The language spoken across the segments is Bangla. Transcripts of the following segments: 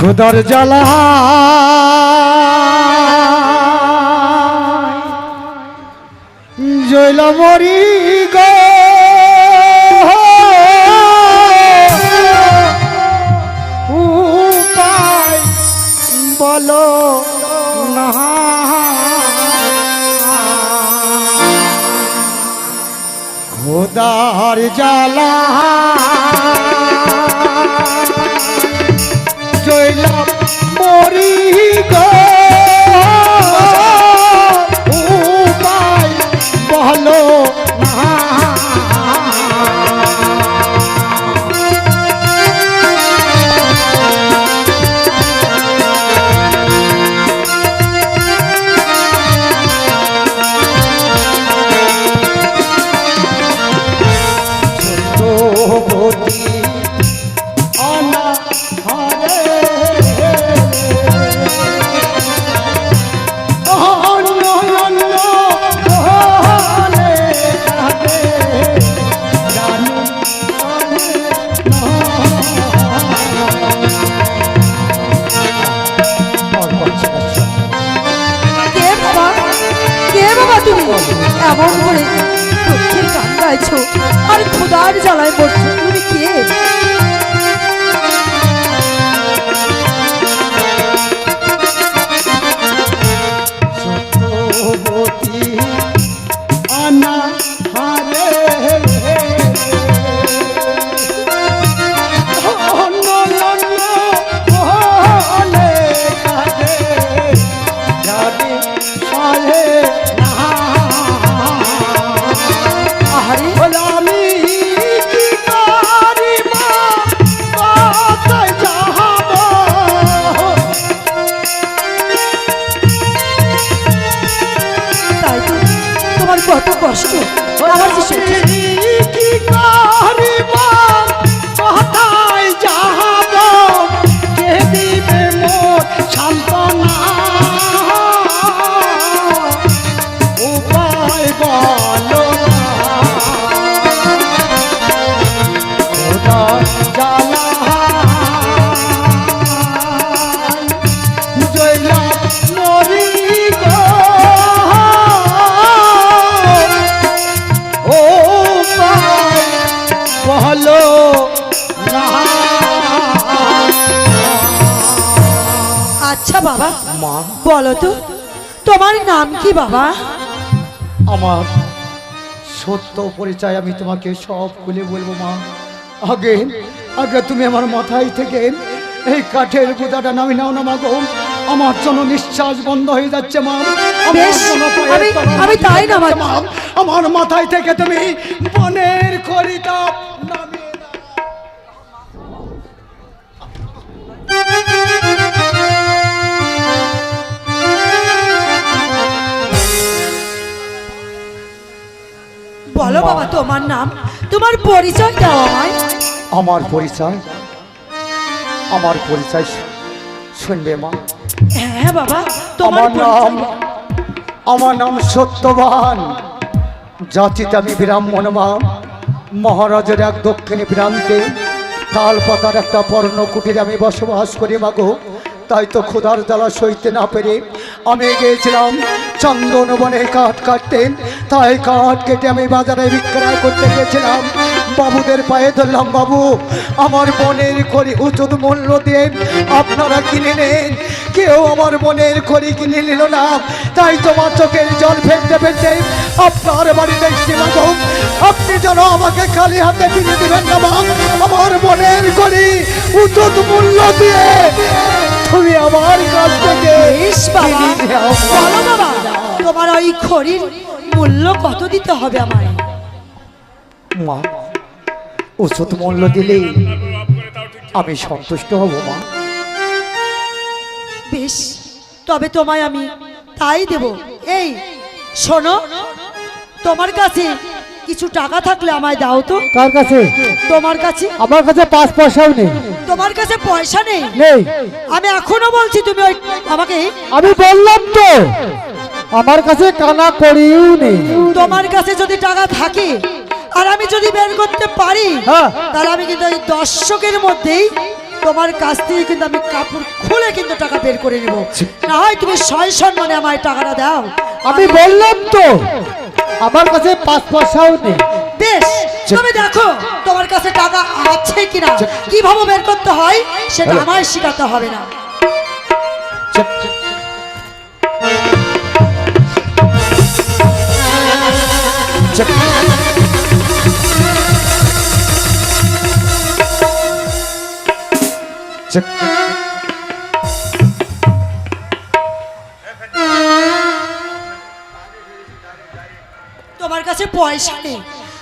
খুদার জ্বালা। জৈল মরি গো। উপায় বলো জৈলাম মরি গো। জ্বালায় আচ্ছা বাবা? মা। বলো তো তোমার নাম কি বাবা? আমার সত্য পরিচয় আমি তোমাকে সব খুলে বলব মা। আগে আগে তুমি আমার মাথায় থেকে এই কাঠের বোঝাটা নামি নাও না মা গো। আমার জন্য নিঃশ্বাস বন্ধ হয়ে যাচ্ছে মা। আমি- তাই না মা। আমার মাথায় থেকে তুমি বনের খড়িটা বলো বাবা তোমার নাম? তোমার পরিচয় দাও আমায়। আমার পরিচয়? আমার পরিচয় শুনবে মা? হ্যাঁ বাবা তোমার আমার নাম আমার নাম সত্যবান। জাতিতে আমি ব্রাহ্মণ মা। মহারাজের এক দক্ষিণী প্রান্তে তাল পাতার একটা পর্ণ কুটিরে আমি বসবাস করি মাগো তাই তো ক্ষুধার জ্বালা সইতে না পেরে আমি গিয়েছিলাম চন্দন বনে কাঠ কাটতে। তাই কাঠ কেটে আমি বাজারে বিক্রয় করতে গেছিলাম বাবুদের পায়ে ধরলাম, বাবু, আমার বনের খড়ি উচিত মূল্য দিয়ে আপনারা কিনে নেন। কেউ আমার বনের খড়ি কিনে নিল না। তাই তোমার চোখের জল ফেলতে ফেলতে আপনার বাড়িতে এসছি আপনি যেন আমাকে খালি হাতে ফিরে দিবেন না আমার বনের খড়ি উচিত মূল্য দিয়ে তুমি আমার কাছ থেকে। বলো বাবা তোমার ওই খড়ির মূল্য কত দিতে হবে আমায়? মা উচিত মূল্য দিলেই আমি সন্তুষ্ট হব মা। বেশ তবে তোমায় আমি তাই দেব। এই শোনো তোমার কাছে কিছু টাকা থাকলে আমায় দাও তো। কার কাছে? তোমার কাছে। আমার কাছে পাঁচ পয়সাও নেই। তোমার কাছে পয়সা নেই? নেই। আমি এখনও বলছি তুমি ওই আমাকে আমি বললাম তো। আমার কাছে কানা করিও নেই। তোমার কাছে যদি টাকা থাকে আর আমি যদি বের করতে পারি হ্যাঁ। তাহলে আমি কিন্তু এই দর্শকের মধ্যেই তোমার কাছ থেকে কিন্তু আমি কাপড় খুলে কিন্তু টাকা বের করে নেব। না হয় তুমি ছয় সম্মানে আমায় টাকাটা দাও। আমি বললাম তো। আমার কাছে পাঁচ পয়সাও নেই। বেশ তুমি দেখো তোমার কাছে টাকা আছে কিনা? কীভাবে বের করতে হয় সেটা আমায় শিখাতে হবে না। তোমার কাছে পয়সা নেই।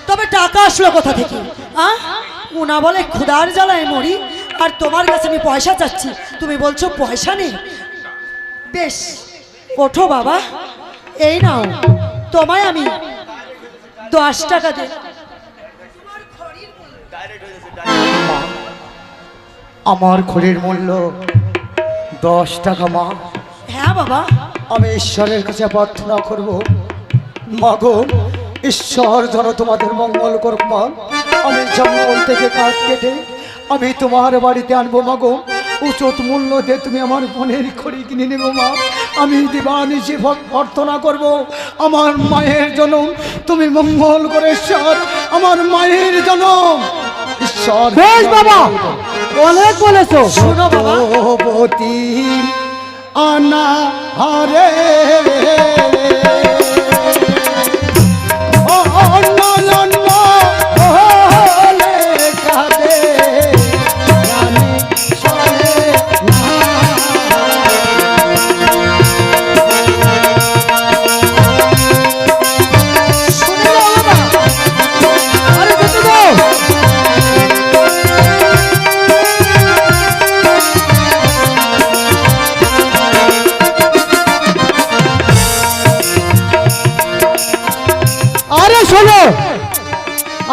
তবে টাকা আসলো কোথা থেকে? আ? উনা বলে ক্ষুধার জ্বালায় মরি আর তোমার কাছে আমি পয়সা চাচ্ছি। তুমি বলছো পয়সা নেই? বেশ ওঠো বাবা এই নাও। তোমায় আমি দশ টাকা দে আমার খড়ির মূল্য দশ টাকা মা। হ্যাঁ বাবা। আমি ঈশ্বরের কাছে প্রার্থনা করব। মাগো ঈশ্বর যেন তোমাদের মঙ্গল করুক মা। আমি জঙ্গল থেকে কাঠ কেটে আমি তোমার বাড়িতে আনব মাগো উচিত মূল্য দিয়ে তুমি আমার বোনের খড়ি কিনে নেব মা। আমি দিবানিশি প্রার্থনা করব। আমার মায়ের জন্য তুমি মঙ্গল করে ঈশ্বর। আমার মায়ের জন্য ঈশ্বর। বেশ বাবা। অনেক বলেছ। শোনো বাবা। আনা হারে।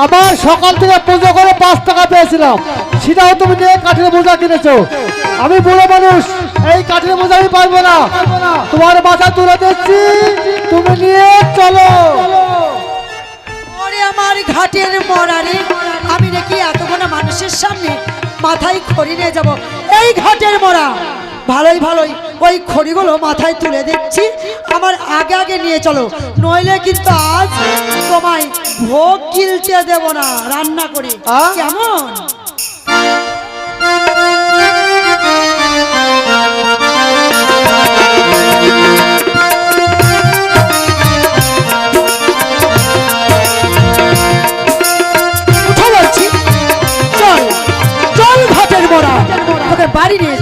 আমার সকাল থেকে পুজো করে পাঁচ টাকা পেয়েছিলাম। সেটাও তুমি নিয়ে কাঠের বোঝা কিনেছো। আমি বুড়ো মানুষ, এই কাঠের বোঝা আমি পারব না। তোমার মাথা তুলে দিচ্ছি, তুমি নিয়ে চলো। আমার ঘাটের মরারে, আমি নাকি এতগুলো মানুষের সামনে মাথায় খড়ি নিয়ে যাব? এই ঘাটের মরা। ভালোই ভালোই। ওই খড়িগুলো মাথায় তুলে দিচ্ছি আমার আগে আগে নিয়ে চলো। নইলে কিন্তু আজ তোমায় ভোগ গিলতে দেব না রান্না করে? কেমন? বাড়ি নিয়ে